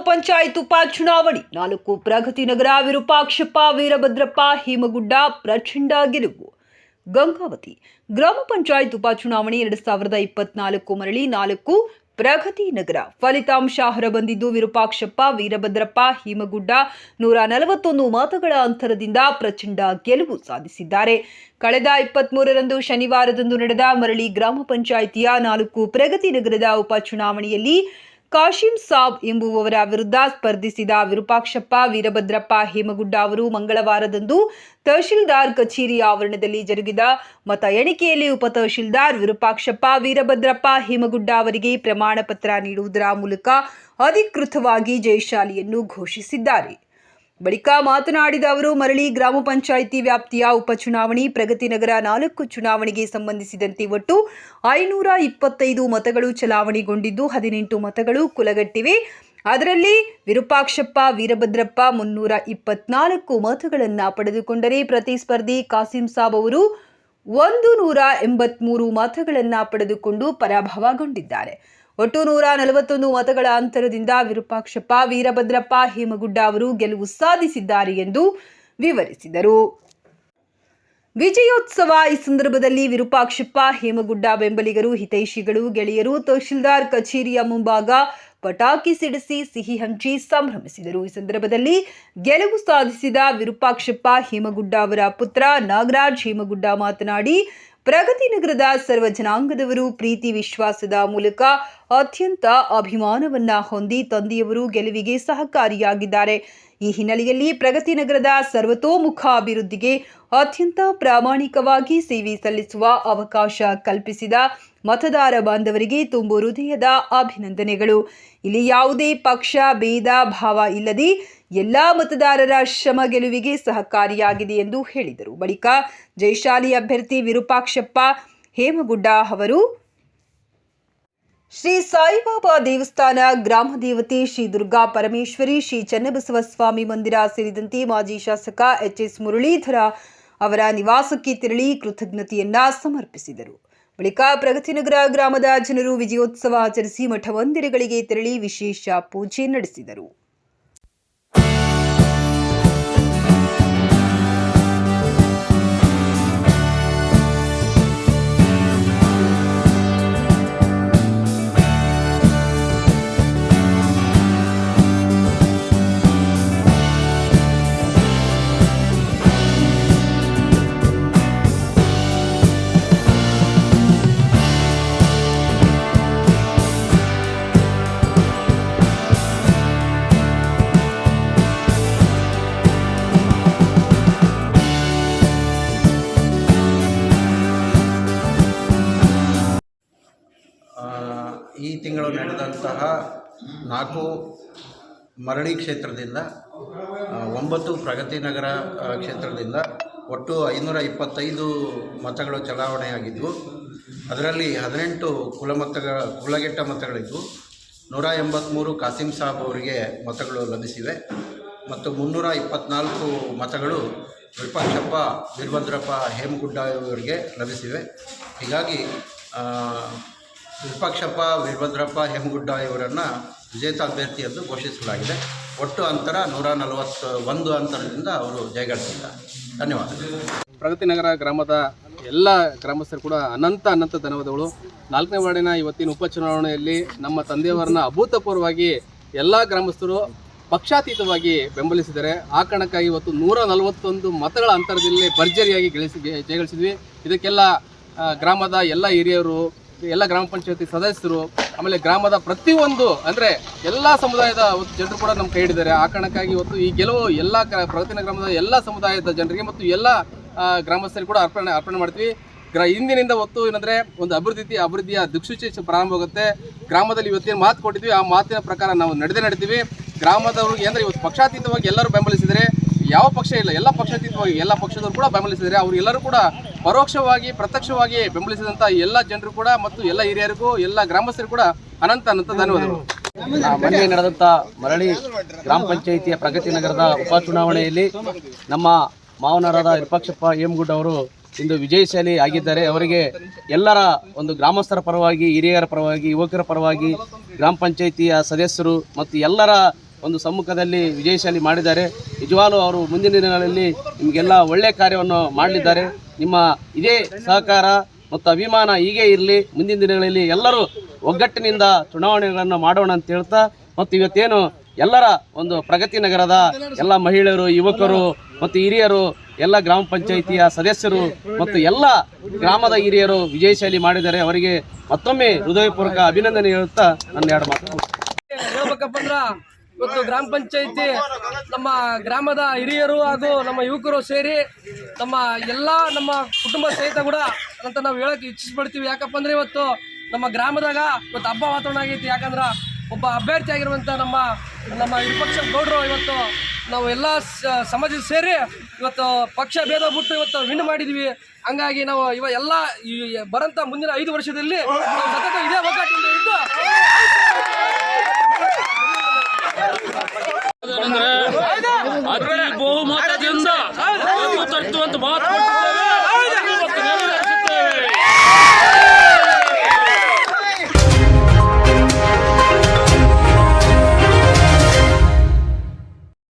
ಪಂಚಾಯತ್ ಉಪಚುನಾವಣೆ. ನಾಲ್ಕು ಪ್ರಗತಿ ನಗರ ವಿರೂಪಾಕ್ಷಪ್ಪ, ವೀರಭದ್ರಪ್ಪ, ಹೇಮಗುಡ್ಡ, ಪ್ರಚಂಡ ಗೆಲುವು. ಗಂಗಾವತಿ. ಗ್ರಾಮ ಪಂಚಾಯತ್ ಉಪಚುನಾವಣೆ ಎರಡು ಸಾವಿರದ ಇಪ್ಪತ್ನಾಲ್ಕು ಮರಳಿ ನಾಲ್ಕು ಪ್ರಗತಿ ನಗರ. ಫಲಿತಾಂಶ ಹೊರಬಂದಿದ್ದು ವಿರೂಪಾಕ್ಷಪ್ಪ, ವೀರಭದ್ರಪ್ಪ, ಹೇಮಗುಡ್ಡ. ನೂರ ನಲವತ್ತೊಂದು ಮತಗಳ ಅಂತರದಿಂದ ಪ್ರಚಂಡ ಗೆಲುವು ಸಾಧಿಸಿದ್ದಾರೆ. ಕಳೆದ ಇಪ್ಪತ್ಮೂರರಂದು ಶನಿವಾರದಂದು ನಡೆದ ಮರಳಿ ಗ್ರಾಮ ಪಂಚಾಯಿತಿಯ ನಾಲ್ಕು ಪ್ರಗತಿ ನಗರದ ಉಪಚುನಾವಣೆಯಲ್ಲಿ ಕಾಶಿಂ ಸಾಬ್ ಎಂಬುವವರ ವಿರುದ್ಧ ಸ್ಪರ್ಧಿಸಿದ ವಿರೂಪಾಕ್ಷಪ್ಪ, ವೀರಭದ್ರಪ್ಪ, ಹೇಮಗುಡ್ಡ ಅವರು ಮಂಗಳವಾರದಂದು ತಹಶೀಲ್ದಾರ್ ಕಚೇರಿ ಆವರಣದಲ್ಲಿ ಜರುಗಿದ ಮತ ಎಣಿಕೆಯಲ್ಲಿ ಉಪ ತಹಶೀಲ್ದಾರ್ ವಿರೂಪಾಕ್ಷಪ್ಪ, ವೀರಭದ್ರಪ್ಪ, ಹೇಮಗುಡ್ಡ ಅವರಿಗೆ ಪ್ರಮಾಣ ಪತ್ರ ನೀಡುವುದರ ಮೂಲಕ ಅಧಿಕೃತವಾಗಿ ಜಯಶಾಲಿಯನ್ನು ಘೋಷಿಸಿದ್ದಾರೆ. ಬಳಿಕ ಮಾತನಾಡಿದ ಅವರು, ಮರಳಿ ಗ್ರಾಮ ಪಂಚಾಯಿತಿ ವ್ಯಾಪ್ತಿಯ ಉಪಚುನಾವಣೆ, ಪ್ರಗತಿ ನಗರ ನಾಲ್ಕು ಚುನಾವಣೆಗೆ ಸಂಬಂಧಿಸಿದಂತೆ ಒಟ್ಟು ಐನೂರ ಇಪ್ಪತ್ತೈದು ಮತಗಳು ಚಲಾವಣೆಗೊಂಡಿದ್ದು, ಹದಿನೆಂಟು ಮತಗಳು ಕುಲಗಟ್ಟಿವೆ. ಅದರಲ್ಲಿ ವಿರೂಪಾಕ್ಷಪ್ಪ, ವೀರಭದ್ರಪ್ಪ ಮುನ್ನೂರ ಇಪ್ಪತ್ನಾಲ್ಕು ಮತಗಳನ್ನು ಪಡೆದುಕೊಂಡರೆ ಪ್ರತಿಸ್ಪರ್ಧಿ ಕಾಸಿಂ ಸಾಬ್ ಅವರು ಒಂದು ನೂರ ಎಂಬತ್ಮೂರು ಮತಗಳನ್ನು ಪಡೆದುಕೊಂಡು ಪರಾಭವಗೊಂಡಿದ್ದಾರೆ. ಒಟ್ಟು ನೂರ ನಲವತ್ತೊಂದು ಮತಗಳ ಅಂತರದಿಂದ ವಿರೂಪಾಕ್ಷಪ್ಪ, ವೀರಭದ್ರಪ್ಪ, ಹೇಮಗುಡ್ಡ ಅವರು ಗೆಲುವು ಸಾಧಿಸಿದ್ದಾರೆ ಎಂದು ವಿವರಿಸಿದರು. ವಿಜಯೋತ್ಸವ ಈ ಸಂದರ್ಭದಲ್ಲಿ ವಿರೂಪಾಕ್ಷಪ್ಪ, ಹೇಮಗುಡ್ಡ ಬೆಂಬಲಿಗರು, ಹಿತೈಷಿಗಳು, ಗೆಳೆಯರು, ತಹಶೀಲ್ದಾರ್ ಕಚೇರಿಯ ಮುಂಭಾಗ ಪಟಾಕಿ ಸಿಡಿಸಿ, ಸಿಹಿ ಹಂಚಿ ಸಂಭ್ರಮಿಸಿದರು. ಈ ಸಂದರ್ಭದಲ್ಲಿ ಗೆಲುವು ಸಾಧಿಸಿದ ವಿರೂಪಾಕ್ಷಪ್ಪ, ಹೇಮಗುಡ್ಡ ಅವರ ಪುತ್ರ ನಾಗರಾಜ್ ಹೇಮಗುಡ್ಡ ಮಾತನಾಡಿ, ಪ್ರಗತಿ ನಗರದ ಸರ್ವ ಜನಾಂಗದವರು ಪ್ರೀತಿ ವಿಶ್ವಾಸದ ಮೂಲಕ ಅತ್ಯಂತ ಅಭಿಮಾನವನ್ನ ಹೊಂದಿ ತಂದೆಯವರು ಗೆಲುವಿಗೆ ಸಹಕಾರಿಯಾಗಿದ್ದಾರೆ. ಈ ಹಿನ್ನೆಲೆಯಲ್ಲಿ ಪ್ರಗತಿ ನಗರದ ಸರ್ವತೋಮುಖ ಅಭಿವೃದ್ಧಿಗೆ ಅತ್ಯಂತ ಪ್ರಾಮಾಣಿಕವಾಗಿ ಸೇವೆ ಸಲ್ಲಿಸುವ ಅವಕಾಶ ಕಲ್ಪಿಸಿದ ಮತದಾರ ಬಾಂಧವರಿಗೆ ತುಂಬು ಹೃದಯದ ಅಭಿನಂದನೆಗಳು. ಇಲ್ಲಿ ಯಾವುದೇ ಪಕ್ಷ, ಭೇದ, ಭಾವ ಇಲ್ಲದೆ ಎಲ್ಲ ಮತದಾರರ ಶ್ರಮ ಗೆಲುವಿಗೆ ಸಹಕಾರಿಯಾಗಿದೆ ಎಂದು ಹೇಳಿದರು. ಬಳಿಕ ಜೈಶಾಲಿ ಅಭ್ಯರ್ಥಿ ವಿರೂಪಾಕ್ಷಪ್ಪ, ಹೇಮಗುಡ್ಡ ಅವರು ಶ್ರೀ ಸಾಯಿಬಾಬಾ ದೇವಸ್ಥಾನ ಗ್ರಾಮ ದೇವತೆ ಶ್ರೀ ದುರ್ಗಾ ಪರಮೇಶ್ವರಿ, ಶ್ರೀ ಚನ್ನಬಸವ ಸ್ವಾಮಿ ಮಂದಿರ ಸೇರಿದಂತೆ ಮಾಜಿ ಶಾಸಕ ಎಚ್ ಎಸ್ ಮುರಳೀಧರ ಅವರ ನಿವಾಸಕ್ಕೆ ತೆರಳಿ ಕೃತಜ್ಞತೆಯನ್ನ ಸಮರ್ಪಿಸಿದರು. ಬಳಿಕ ಪ್ರಗತಿನಗರ ಗ್ರಾಮದ ಜನರು ವಿಜಯೋತ್ಸವ ಆಚರಿಸಿ ಮಠಮಂದಿರಗಳಿಗೆ ತೆರಳಿ ವಿಶೇಷ ಪೂಜೆ ನಡೆಸಿದರು. ನಡೆದಂತಹ ನಾಲ್ಕು ಮರಳಿ ಕ್ಷೇತ್ರದಿಂದ ಒಂಬತ್ತು ಪ್ರಗತಿ ನಗರ ಕ್ಷೇತ್ರದಿಂದ ಒಟ್ಟು ಐನೂರ ಇಪ್ಪತ್ತೈದು ಮತಗಳು ಚಲಾವಣೆಯಾಗಿದ್ದವು ಅದರಲ್ಲಿ ಹದಿನೆಂಟು ಕುಲಮತಗಳ ಕುಲಗೆಟ್ಟ ಮತಗಳಿದ್ದವು ನೂರ ಎಂಬತ್ತ್ಮೂರು ಕಾಸಿಂ ಸಾಬ್ ಅವರಿಗೆ ಮತಗಳು ಲಭಿಸಿವೆ. ಮತ್ತು ಮುನ್ನೂರ ಇಪ್ಪತ್ತ್ನಾಲ್ಕು ಮತಗಳು ವಿರೂಪಾಕ್ಷಪ್ಪ, ವೀರಭದ್ರಪ್ಪ, ಹೇಮಗುಡ್ಡ ಅವರಿಗೆ ಲಭಿಸಿವೆ. ಹೀಗಾಗಿ ವಿರೂಪಾಕ್ಷಪ್ಪ ವೀರಭದ್ರಪ್ಪ, ಹೆಮ್ಗುಡ್ಡ ಇವರನ್ನು ವಿಜೇತ ಅಭ್ಯರ್ಥಿ ಎಂದು ಘೋಷಿಸಲಾಗಿದೆ. ಒಟ್ಟು ಅಂತರ ನೂರ ನಲವತ್ತು ಒಂದು ಅಂತರದಿಂದ ಅವರು ಜಯಗಳಿಸಿದ್ದಾರೆ ಧನ್ಯವಾದ ಪ್ರಗತಿ ನಗರ ಗ್ರಾಮದ ಎಲ್ಲ ಗ್ರಾಮಸ್ಥರು ಕೂಡ ಅನಂತ ಅನಂತ ಧನ್ಯವಾದಗಳು ನಾಲ್ಕನೇ ವಾರ್ಡಿನ ಇವತ್ತಿನ ಉಪಚುನಾವಣೆಯಲ್ಲಿ ನಮ್ಮ ತಂದೆಯವರನ್ನ ಅಭೂತಪೂರ್ವವಾಗಿ ಎಲ್ಲ ಗ್ರಾಮಸ್ಥರು ಪಕ್ಷಾತೀತವಾಗಿ ಬೆಂಬಲಿಸಿದರೆ ಆ ಕಾರಣಕ್ಕಾಗಿ ಇವತ್ತು ನೂರ ನಲವತ್ತೊಂದು ಮತಗಳ ಅಂತರದಲ್ಲಿ ಭರ್ಜರಿಯಾಗಿ ಗಳಿಸಿ ಜಯಗಳಿಸಿದ್ವಿ. ಇದಕ್ಕೆಲ್ಲ ಗ್ರಾಮದ ಎಲ್ಲ ಹಿರಿಯರು ಎಲ್ಲ ಗ್ರಾಮ ಪಂಚಾಯತಿ ಸದಸ್ಯರು, ಆಮೇಲೆ ಗ್ರಾಮದ ಪ್ರತಿಯೊಂದು, ಅಂದರೆ ಎಲ್ಲ ಸಮುದಾಯದ ಜನರು ಕೂಡ ನಮ್ಮ ಕೈ ಹಿಡಿದ್ದಾರೆ ಆ ಕಾರಣಕ್ಕಾಗಿ ಇವತ್ತು ಈ ಗೆಲುವು ಎಲ್ಲ ಪ್ರಗತಿನ ಗ್ರಾಮದ ಎಲ್ಲ ಸಮುದಾಯದ ಜನರಿಗೆ ಮತ್ತು ಎಲ್ಲ ಗ್ರಾಮಸ್ಥರಿಗೆ ಕೂಡ ಅರ್ಪಣೆ ಅರ್ಪಣೆ ಮಾಡ್ತೀವಿ. ಗ್ರ ಇಂದಿನಿಂದ ಹೊತ್ತು ಏನಂದ್ರೆ ಒಂದು ಅಭಿವೃದ್ಧಿ, ಅಭಿವೃದ್ಧಿಯ ದಿಕ್ಸೂಚಿ ಪ್ರಾರಂಭವಾಗುತ್ತೆ ಗ್ರಾಮದಲ್ಲಿ ಇವತ್ತೇನು ಮಾತು ಕೊಟ್ಟಿದ್ವಿ. ಆ ಮಾತಿನ ಪ್ರಕಾರ ನಾವು ನಡೆದೇ ನಡೀತೀವಿ. ಗ್ರಾಮದವ್ರಿಗೆ ಅಂದರೆ ಇವತ್ತು ಪಕ್ಷಾತೀತವಾಗಿ ಎಲ್ಲರೂ ಬೆಂಬಲಿಸಿದರೆ ಯಾವ ಪಕ್ಷ ಇಲ್ಲ. ಎಲ್ಲ ಪಕ್ಷಾತೀತವಾಗಿ ಎಲ್ಲ ಪಕ್ಷದವರು ಕೂಡ ಬೆಂಬಲಿಸಿದರೆ ಅವರೆಲ್ಲರೂ ಕೂಡ ಪರೋಕ್ಷವಾಗಿ, ಪ್ರತ್ಯಕ್ಷವಾಗಿ ಬೆಂಬಲಿಸಿದಂಥ ಎಲ್ಲ ಜನರು ಕೂಡ ಮತ್ತು ಎಲ್ಲ ಹಿರಿಯರಿಗೂ, ಎಲ್ಲ ಗ್ರಾಮಸ್ಥರು ಕೂಡ ಅನಂತ ಅನಂತ ಧನ್ಯವಾದಗಳು. ಮೊನ್ನೆ ನಡೆದಂಥ ಮರಳಿ ಗ್ರಾಮ ಪಂಚಾಯಿತಿಯ ಪ್ರಗತಿ ನಗರದ ಉಪಚುನಾವಣೆಯಲ್ಲಿ ನಮ್ಮ ಮಾವನರಾದ ವಿಪಕ್ಷಪ್ಪ ಹೇಮಗುಡ್ಡ ಅವರು ಇಂದು ವಿಜಯಶಾಲಿ ಆಗಿದ್ದಾರೆ. ಅವರಿಗೆ ಎಲ್ಲರ ಒಂದು ಗ್ರಾಮಸ್ಥರ ಪರವಾಗಿ, ಹಿರಿಯರ ಪರವಾಗಿ, ಯುವಕರ ಪರವಾಗಿ ಗ್ರಾಮ ಪಂಚಾಯಿತಿಯ ಸದಸ್ಯರು ಮತ್ತು ಎಲ್ಲರ ಒಂದು ಸಮ್ಮುಖದಲ್ಲಿ ವಿಜಯಶಾಲಿ ಮಾಡಿದ್ದಾರೆ. ನಿಜವಾಗಲೂ ಅವರು ಮುಂದಿನ ದಿನಗಳಲ್ಲಿ ನಿಮಗೆಲ್ಲ ಒಳ್ಳೆಯ ಕಾರ್ಯವನ್ನು ಮಾಡಲಿದ್ದಾರೆ. ನಿಮ್ಮ ಇದೇ ಸಹಕಾರ ಮತ್ತು ಅಭಿಮಾನ ಹೀಗೆ ಇರಲಿ, ಮುಂದಿನ ದಿನಗಳಲ್ಲಿ ಎಲ್ಲರೂ ಒಗ್ಗಟ್ಟಿನಿಂದ ಚುನಾವಣೆಗಳನ್ನು ಮಾಡೋಣ ಅಂತ ಹೇಳ್ತಾ, ಮತ್ತು ಇವತ್ತೇನು ಎಲ್ಲರ ಒಂದು ಪ್ರಗತಿ ನಗರದ ಎಲ್ಲ ಮಹಿಳೆಯರು, ಯುವಕರು ಮತ್ತು ಹಿರಿಯರು, ಎಲ್ಲ ಗ್ರಾಮ ಪಂಚಾಯಿತಿಯ ಸದಸ್ಯರು ಮತ್ತು ಎಲ್ಲ ಗ್ರಾಮದ ಹಿರಿಯರು ವಿಜಯಶಾಲಿ ಮಾಡಿದರೆ ಅವರಿಗೆ ಮತ್ತೊಮ್ಮೆ ಹೃದಯಪೂರ್ವಕ ಅಭಿನಂದನೆ ಹೇಳುತ್ತಾ ನನ್ನ ಎರಡು ಮಾತು ಇವತ್ತು ಗ್ರಾಮ ಪಂಚಾಯಿತಿ ನಮ್ಮ ಗ್ರಾಮದ ಹಿರಿಯರು ಹಾಗೂ ನಮ್ಮ ಯುವಕರು ಸೇರಿ ನಮ್ಮ ಎಲ್ಲ ನಮ್ಮ ಕುಟುಂಬ ಸಹಿತ ಕೂಡ ಅಂತ ನಾವು ಹೇಳೋಕ್ಕೆ ಇಚ್ಛಿಸ್ಬಿಡ್ತೀವಿ. ಯಾಕಪ್ಪ ಅಂದರೆ ಇವತ್ತು ನಮ್ಮ ಗ್ರಾಮದಾಗ ಇವತ್ತು ಹಬ್ಬ ವಾತಾವರಣ ಆಗೈತಿ. ಯಾಕಂದ್ರೆ ಒಬ್ಬ ಅಭ್ಯರ್ಥಿ ಆಗಿರುವಂಥ ನಮ್ಮ ನಮ್ಮ ವಿಪಕ್ಷ ಗೌಡರು ಇವತ್ತು ನಾವು ಎಲ್ಲ ಸಮಾಜ ಸೇರಿ ಇವತ್ತು ಪಕ್ಷ ಭೇದ ಬಿಟ್ಟು ಇವತ್ತು ವಿನ್ ಮಾಡಿದ್ವಿ. ಹಂಗಾಗಿ ನಾವು ಇವ ಎಲ್ಲ ಬರಂತ ಮುಂದಿನ ಐದು ವರ್ಷದಲ್ಲಿ ಸತತ ಇದೇ ಒಗ್ಗಟ್ಟಿಂದ ಇದ್ದು ಅತಿ ಬಹುಮತದಿಂದ ತಟ್ಟುವಂತ ಮಾತು.